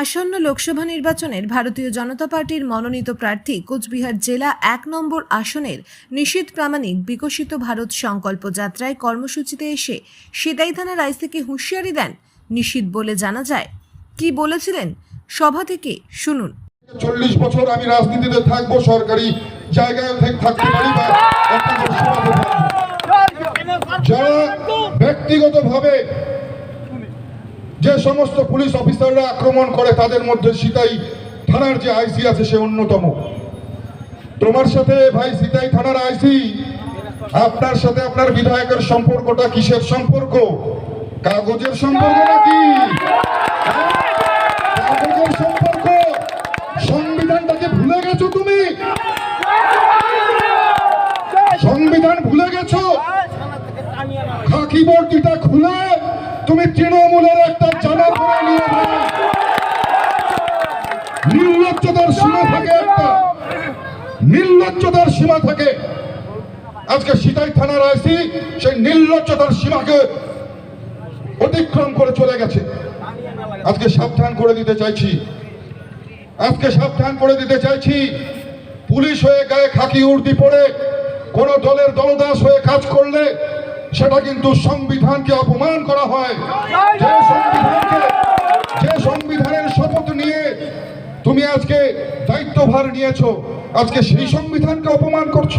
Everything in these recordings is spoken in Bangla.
আসন্ন লোকসভা নির্বাচনের ভারতীয় জনতা পার্টির মনোনীত প্রার্থী কোচবিহার জেলা এক নম্বর আসনের নিশীথ প্রামাণিক বিকশিত ভারত সংকল্প যাত্রায় কর্মসূচিতে এসে সিদাই থানার আইসিকে হুঁশিয়ারি দেন নিশীথ বলে জানা যায়। কি বলেছিলেন? সভা থেকে শুনুন। চল্লিশ বছর আমি রাজনীতিতে থাকব, সরকারি জায়গায় থাকতে পারি। যারা ব্যক্তিগতভাবে যে সমস্ত পুলিশ অফিসাররা আক্রমণ করে তাদের মধ্যে সিতাই থানার যে আইসি আছে সে অন্যতম। তোমার সাথে ভাই সিতাই থানার আইসি, আপনার সাথে আপনার বিধায়কের সম্পর্কটা কিসের সম্পর্ক? কাগজের সম্পর্ক নাকি? কাগজের সম্পর্ক? সংবিধানটাকে ভুলে গেছো তুমি? সংবিধান ভুলে গেছো? খাকি বর্দিটা খুলে তুমি তৃণমূলের একটা জামা পরে নিয়ে যাও নির্লজ্জতার সীমা থাকে একটা। নির্লজ্জতার সীমা থাকে। আজকে সিতাই থানার আইসি সেই নির্লজ্জতার সীমাকে অতিক্রম করে চলে গেছে। আজকে সাবধান করে দিতে চাইছি। আজকে সাবধান করে দিতে চাইছি। পুলিশ হয়ে গায়ে খাকি উর্দি পরে কোন দলের দলদাস হয়ে কাজ করলে সেটা কিন্তু সংবিধানকে অপমান করা হয়। যে সংবিধানকে যে সংবিধানের তুমি আজকে দায়িত্বভার নিয়েছো। আজকে সেই সংবিধানকে অপমান করছ।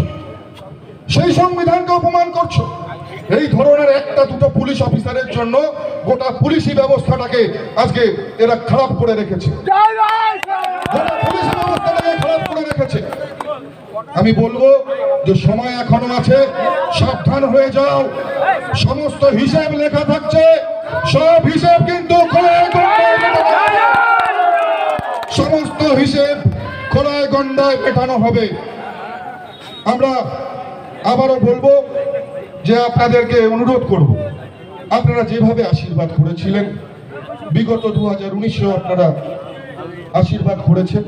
সেই সংবিধানকে অপমান করছ। এই ধরনের একটা দুটো পুলিশ অফিসারের জন্য গোটা পুলিশি ব্যবস্থাটাকে আজকে এরা খারাপ করে রেখেছে। খারাপ করে রেখেছে। আমি বলব যে সময় এখনও আছে, সাবধান হয়ে যাও। সমস্ত হিসাব লেখা থাকছে। সমস্ত হিসেব খোলায় গন্ডায় মেটানো হবে। আমরা আবারও বলব যে আপনাদেরকে অনুরোধ করব, আপনারা যেভাবে আশীর্বাদ করেছিলেন, বিগত দু হাজার আপনারা আশীর্বাদ করেছেন।